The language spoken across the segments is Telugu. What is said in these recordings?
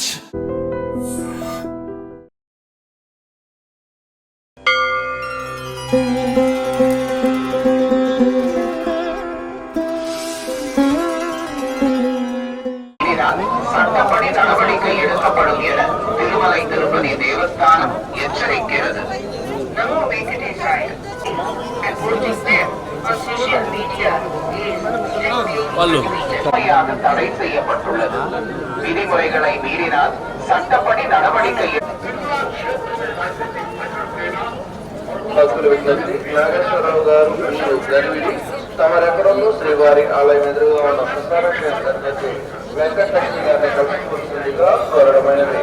much. சட்டப்படி நடவடிக்கை எடுக்கப்படும் என Thirumalai Tirupati Devasthanam எச்சரிக்கிறது Now, make it inside. And put this there on social media. is వాళ్ళు. முறையாக தடை செய்யப்பட்டுள்ளது விதிமுறைகளை மீறினால் சட்டப்படி நடவடிக்கை எடு- భక్తులు విజ్ఞప్తి నాగేశ్వరరావు గారు మరియు గరివిడి తమరెక్కడంలో శ్రీవారి ఆలయం ఎదురుగా ఉన్న ప్రసార కేంద్రానికి వెంకటలక్ష్మి గారిని కలుసుకోవాల్సిందిగా కోరడమైనది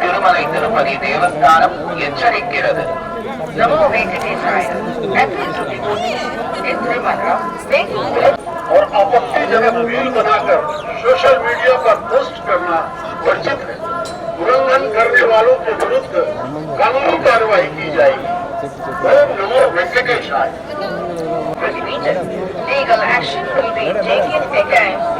திருமலை திருப்பதி தேவஸ்தானம் எச்சரிக்கிறது நமோ வெங்கடேசாய in Tirumala, making और आपत्तिजनक रील बनाकर सोशल मीडिया पर पोस्ट करना वर्जित है उल्लंघन करने वालों के विरुद्ध कानूनी कार्रवाई की जाएगी ओम नमो वेंकटेशाय prohibited. Legal action will be taken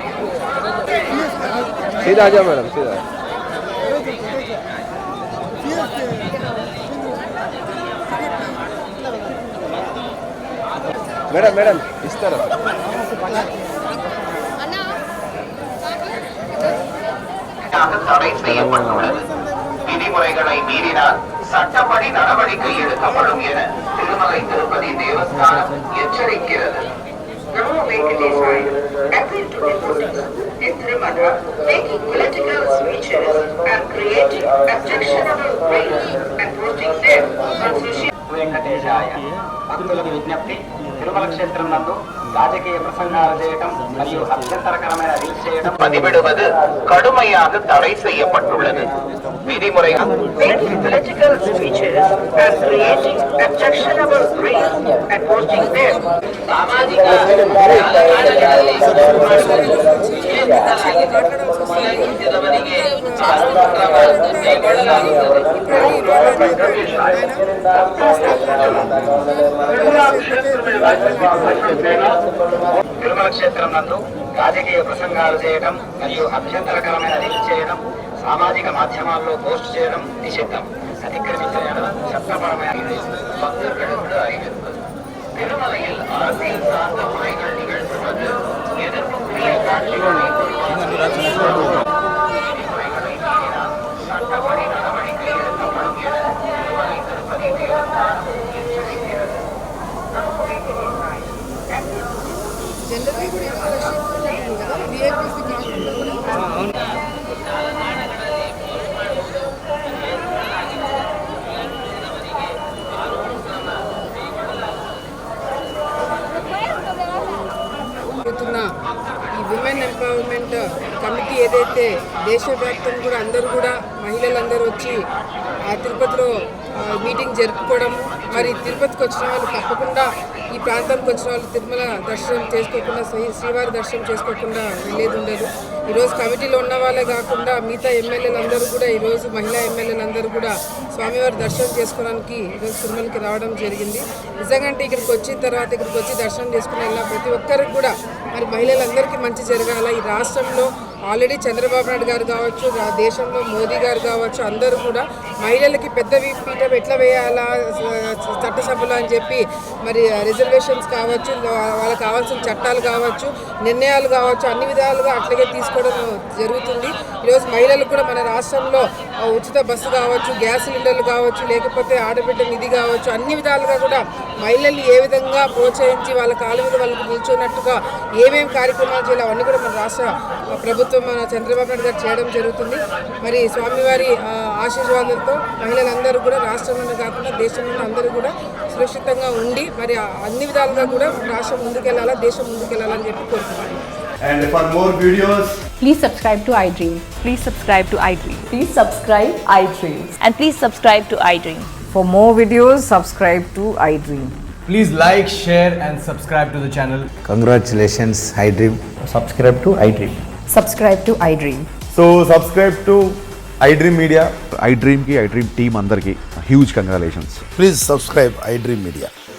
સીધા જાઓ મેડમ સીધા મેડમ મેડમ ઇસ તરફ தடை செய்யப்பட்டுள்ளது விதிமுறைகளை மீறினால் சட்டப்படி நடவடிக்கை எடுக்கப்படும் என Thirumalai Tirupati Devasthanam எச்சரிக்கிறது. in Tirumala making political speeches and creating objectionable reels and posting them on social వెంకటేశాయ భక్తులకు విజ్ఞప్తి తిరుమల క్షేత్రం నందు రాజకీయ ప్రసంగాలు చేయటం మరియు అభ్యంతరకరమైన రీల్స్ చేయడం பதிவிடுவது கடுமையாக தடை செய்யப்பட்டுள்ளது விதிமுறை making political speeches and creating objectionable reels and posting them ಸಾಮಾಜಿಕ ಜಾಲತಾಣಗಳಲ್ಲಿ తిరుమల క్షేత్రం నందు రాజకీయ ప్రసంగాలు చేయడం మరియు అభ్యంతరకరమైన రీల్ చేయడం సామాజిక మాధ్యమాల్లో పోస్ట్ చేయడం నిషిద్ధం అతిక్రమించడం చట్టపరమైన తిరుమల Thank you. ఏదైతే దేశవ్యాప్తం కూడా అందరూ కూడా మహిళలందరూ వచ్చి ఆ తిరుపతిలో మీటింగ్ జరుపుకోవడం మరి తిరుపతికి వచ్చిన వాళ్ళు తప్పకుండా ఈ ప్రాంతానికి వచ్చిన వాళ్ళు తిరుమల దర్శనం చేసుకోకుండా శ్రీ శ్రీవారి దర్శనం చేసుకోకుండా వెళ్ళేది ఉండదు. ఈరోజు కమిటీలో ఉన్న వాళ్ళే కాకుండా మిగతా ఎమ్మెల్యేలందరూ కూడా ఈరోజు మహిళా ఎమ్మెల్యేలందరూ కూడా స్వామివారి దర్శనం చేసుకోవడానికి ఈరోజు తిరుమలకి రావడం జరిగింది. నిజంగా అంటే ఇక్కడికి వచ్చిన తర్వాత ఇక్కడికి వచ్చి దర్శనం చేసుకుని ప్రతి ఒక్కరికి కూడా మరి మహిళలందరికీ మంచి జరగాల. ఈ రాష్ట్రంలో ఆల్రెడీ చంద్రబాబు నాయుడు గారు కావచ్చు దేశంలో మోదీ గారు కావచ్చు అందరూ కూడా మహిళలకి పెద్ద పీఠం ఎట్లా వేయాలా స- చట్టసభలు అని చెప్పి మరి రిజర్వేషన్స్ కావచ్చు వాళ్ళకి కావాల్సిన చట్టాలు కావచ్చు నిర్ణయాలు కావచ్చు అన్ని విధాలుగా అట్లాగే తీసుకోవడం జరుగుతుంది. ఈరోజు మహిళలకు కూడా మన రాష్ట్రంలో ఉచిత బస్సు కావచ్చు గ్యాస్ సిలిండర్లు కావచ్చు లేకపోతే ఆడబిడ్డ నిధి కావచ్చు అన్ని విధాలుగా కూడా మహిళల్ని ఏ విధంగా ప్రోత్సహించి వాళ్ళ కాలు మీద వాళ్ళకు నిల్చున్నట్టుగా ఏమేమి కార్యక్రమాలు చేయాలి అవన్నీ కూడా మన రాష్ట్ర ప్రభుత్వం మన చంద్రబాబు నాయుడు గారు చేయడం జరుగుతుంది. మరి స్వామివారి ఆశీర్వాదంతో మహిళలందరూ కూడా రాష్ట్రంలోనే కాకుండా దేశంలో అందరూ కూడా సురక్షితంగా ఉండి మరి అన్ని విధాలుగా కూడా రాష్ట్రం ముందుకెళ్ళాలా దేశం ముందుకెళ్ళాలని చెప్పి కోరుకుంటున్నాను And for more videos, Please subscribe to iDream. Please subscribe to iDream. Please subscribe iDream. And please subscribe to iDream. For more videos, subscribe to iDream. Please like, share, and subscribe to the channel. Congratulations, iDream. Subscribe to iDream. Subscribe to iDream. so subscribe to iDream Media. ఐ డ్రీమ్కి ఐ డ్రీమ్ టీమ్ అందరికీ huge congratulations Please subscribe iDream Media.